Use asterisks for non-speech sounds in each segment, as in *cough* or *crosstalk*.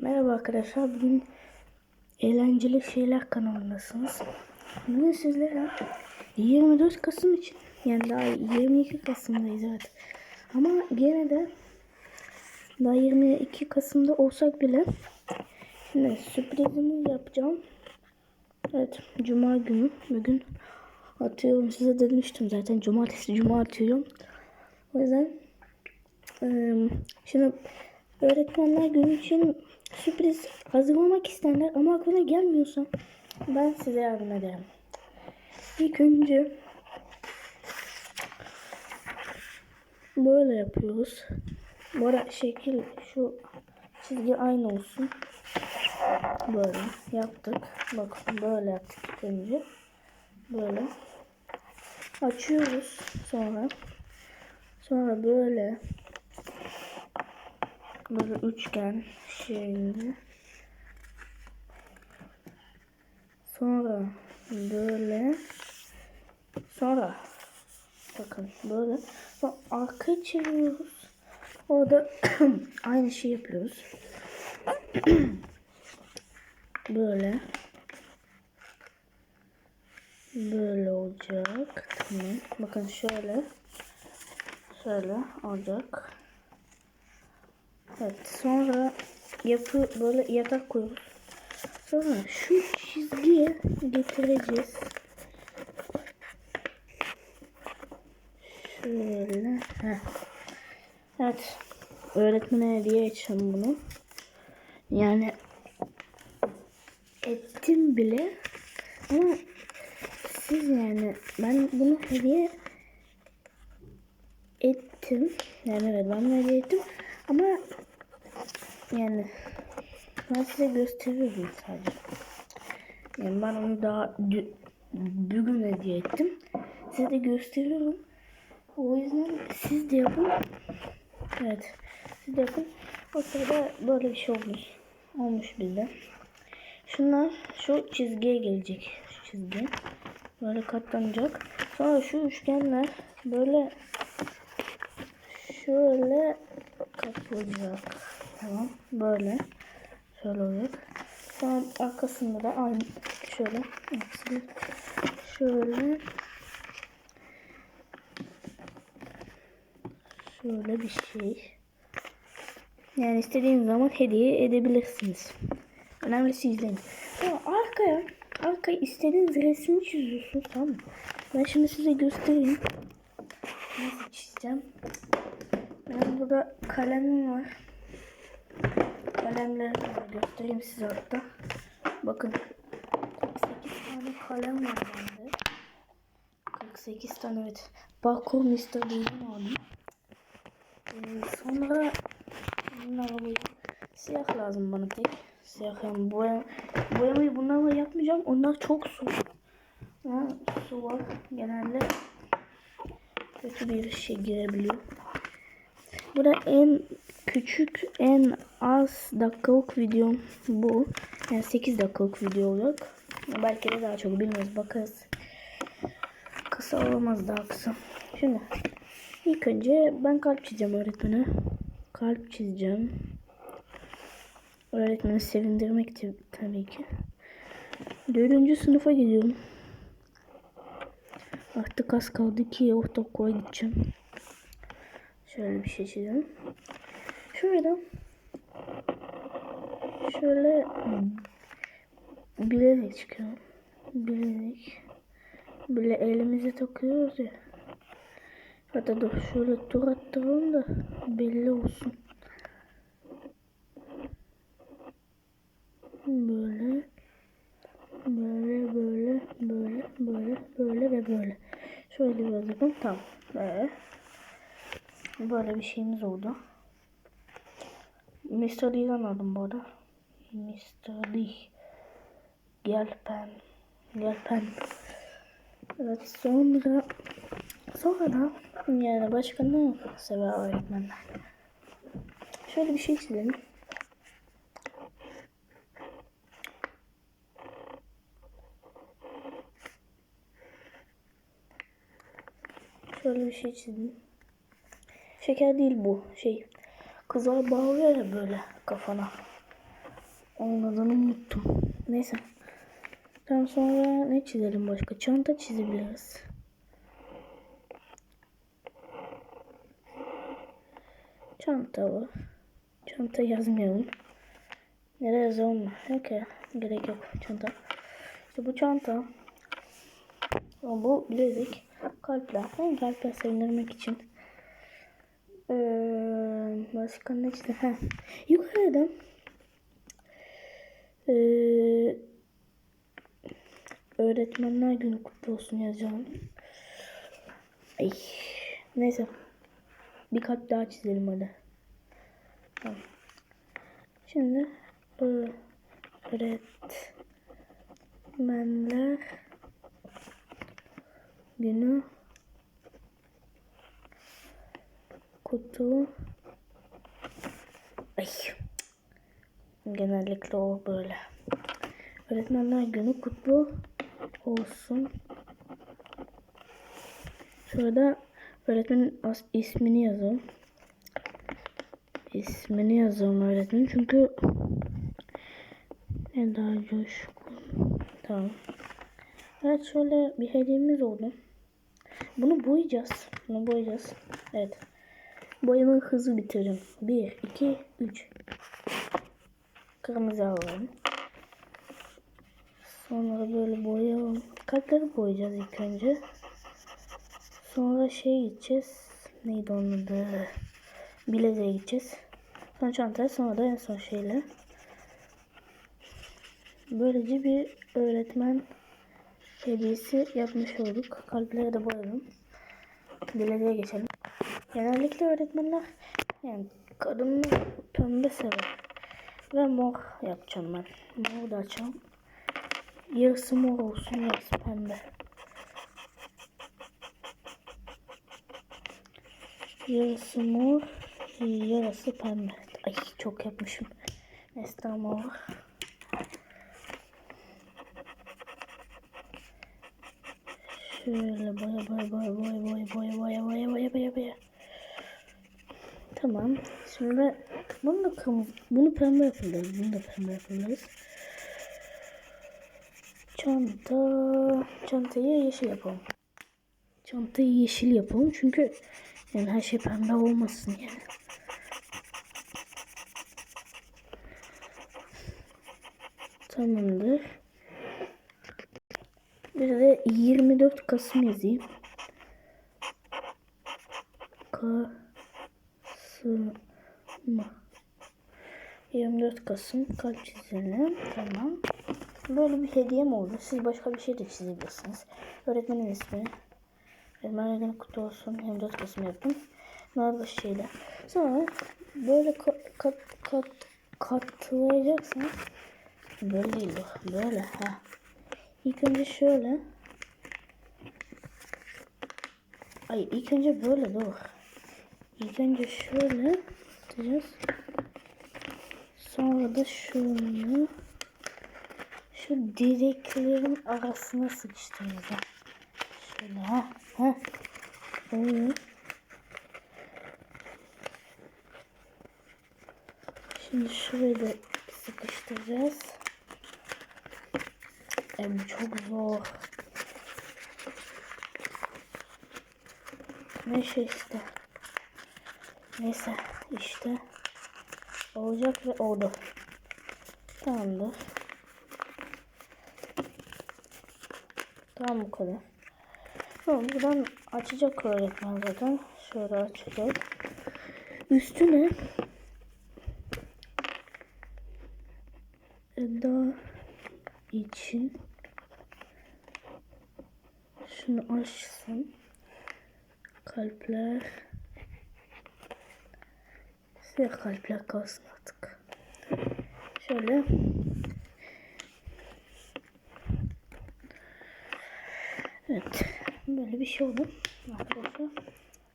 Merhaba arkadaşlar. Bugün eğlenceli şeyler kanalındasınız. Bugün sizlere 24 Kasım için yani daha 22 Kasım'dayız evet. Ama gene de daha 22 Kasım'da olsak bile şimdi sürprizimi yapacağım. Evet Cuma günü bugün atıyorum size demiştim zaten cumartesi cuma atıyorum. O yüzden şimdi öğretmenler günü için sürpriz hazırlamak isterler ama aklına gelmiyorsa ben size yardım ederim. İlk önce böyle yapıyoruz. Bu arada şekil şu çizgi aynı olsun. Böyle yaptık. Bakın böyle yaptık ilk önce. Böyle. Açıyoruz sonra. Sonra böyle böyle üçgen şeklinde. Sonra böyle. Sonra bakın böyle. Sonra arkaya çeviriyoruz. Orada *clears throat* aynı şey yapıyoruz. *clears throat* böyle. Böyle olacak. Tamam. Bakın şöyle. Şöyle olacak. Evet sonra yapı böyle yatak koyuyoruz. Sonra şu çizgiye getireceğiz. Şöyle. Heh. Evet. Öğretmene hediye edeceğim bunu. Yani ettim bile ama siz yani ben bunu hediye ettim. Yani evet ben hediye ettim. Ama yani ben size gösteriyorum sadece. Yani ben onu daha bugün hediye ettim. Size de gösteriyorum. O yüzden siz de yapın. Evet. Siz de yapın. O sırada böyle bir şey olmuş. Olmuş bizde. Şunlar şu çizgiye gelecek. Şu çizgi. Böyle katlanacak. Sonra şu üçgenler böyle şöyle kapılacak. Tamam. Böyle. Şöyle olacak. Sonra arkasında da aynı şöyle. Şöyle. Şöyle bir şey. Yani istediğiniz zaman hediye edebilirsiniz. Önemlisi izleyin. Sonra arkaya, arkaya istediğiniz resmi çiziyorsunuz tamam mı? Ben şimdi size göstereyim. Nasıl çizeceğim? Ben burada kalemim var. Kalemleri göstereyim size hatta. Bakın. 48 tane kalem var bende. 48 tane evet. Parkour Mr. Bean'im aldım. Ee, sonra. Siyah lazım bana tek. Siyah yani boya, boyamayı bunlarla yapmayacağım. Onlar çok su. Ha, su var. Genelde kötü bir şey girebiliyor. Bu da en küçük, en az dakikalık videom bu. Yani 8 dakikalık video olacak. Belki de daha çok bilmiyoruz. Bakarız. Kısa olamaz daha kısa. Şimdi ilk önce ben kalp çizeceğim öğretmene. Kalp çizeceğim. Öğretmeni sevindirmek tabii ki. Dördüncü sınıfa gidiyorum. Artık az kaldı ki ortaokula gideceğim. Şöyle bir şey çizelim. Şöyle şöyle bilezik çıkıyor. Bilezik. Böyle elimize takıyoruz ya. Hatta dur şöyle tur attıralım da belli olsun. Böyle böyle böyle böyle böyle böyle ve böyle. Şöyle biraz yapalım. Tamam. Böyle. Böyle bir şeyimiz oldu. Mr. D'den aldım bu arada. Mr. D. Gel pen. Gel pen. Evet sonra sonra yani başka ne sever öğretmenler. Şöyle bir şey çizelim. Şöyle bir şey çizdim. Şeker değil bu şey. Kızlar bağlıyor ya böyle kafana. Onun adını unuttum. Neyse. Daha sonra ne çizelim başka? Çanta çizebiliriz. Çanta bu. Çanta yazmayalım. Nereye yazalım? Ya. Gerek yok. Çanta. İşte bu çanta. Bu bilezik. Kalpler. Kalpler sevindirmek için. Ee, başka ne çizdim? Ha. Yukarıdan. Ee, öğretmenler günü kutlu olsun yazacağım. Ay. Neyse. Bir kalp daha çizelim hadi. Tamam. Şimdi öğretmenler günü kutu. Ay. Genellikle o böyle. Öğretmenler günü kutlu olsun. Şurada öğretmenin ismini yazalım ismini yazalım öğretmenin. Çünkü Eda Coşkun. Tamam. Evet şöyle bir hediyemiz oldu. Bunu boyayacağız. Bunu boyayacağız. Evet boyamayı hızlı bitiririm. 1 2 3 kırmızı alalım. Sonra böyle boyayalım. Kalpleri boyayacağız ilk önce. Sonra şey gideceğiz. Neydi onun adı? Bileziğe gideceğiz. Sonra çantaya sonra da en son şeyle. Böylece bir öğretmen hediyesi yapmış olduk. Kalpleri de boyadım. Bileziğe geçelim genellikle öğretmenler yani kadınlar pembe sever ve mor yapacağım ben mor da açalım yarısı mor olsun yarısı pembe yarısı mor yarısı pembe ay çok yapmışım neyse tamam olur Şöyle boya boya boya boya boya boya boya boya boya boya boya. Tamam. Şimdi bunu da bunu pembe yapabiliriz. Bunu da pembe yapabiliriz. Çanta, çantayı yeşil yapalım. Çantayı yeşil yapalım çünkü yani her şey pembe olmasın yani. Tamamdır. Bir de 24 Kasım yazayım. Kasım. 24 Kasım kalp çizelim. Tamam. Böyle bir hediyem oldu. Siz başka bir şey de çizebilirsiniz. Öğretmenin ismi. Öğretmen günü kutlu olsun. 24 Kasım yaptım. Böyle şeyler. Sonra böyle kat kat kat katlayacaksınız. Böyle değil bu. Böyle. Ha. İlk önce şöyle. Ay ilk önce böyle dur. İlk önce şöyle atacağız. Sonra da şunu şu direklerin arasına sıkıştıracağız. Şöyle ha ha. Evet. Şimdi şurayı da sıkıştıracağız. E, bu çok zor. Neyse işte. Neyse işte. Olacak ve oldu. Tamamdır. Tamam bu kadar. Tamam buradan açacak öğretmen zaten. Şöyle açacak. Üstüne Eda için şunu açsın. Kalpler siyah kalpler kalsın artık. Şöyle Evet. Böyle bir şey oldu. Arkadaşlar.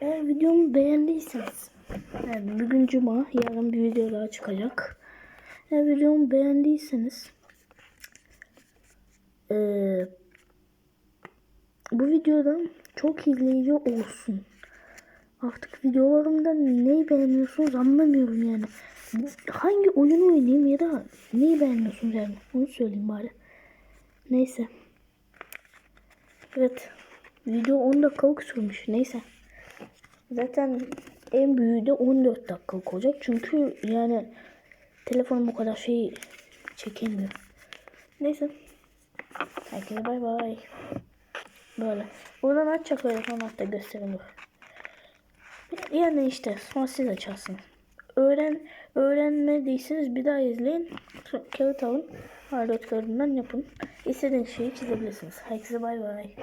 Eğer videomu beğendiyseniz yani bugün cuma yarın bir video daha çıkacak. Eğer videomu beğendiyseniz eee bu videodan çok izleyici olsun. Artık videolarımda neyi beğeniyorsunuz anlamıyorum yani. hangi oyunu oynayayım ya da neyi beğenmiyorsunuz yani onu söyleyeyim bari. Neyse. Evet. Video 10 dakikalık sürmüş. Neyse. Zaten en büyüğü de 14 dakikalık olacak. Çünkü yani telefonum bu kadar şey çekemiyor. Neyse. Herkese bay bay. Böyle. Buradan açacak öyle formatta gösterilir. Yani işte sonra siz açarsınız. Öğren, öğrenmediyseniz bir daha izleyin. Kağıt alın. Kağıdından yapın. İstediğiniz şeyi çizebilirsiniz. Herkese bay bay.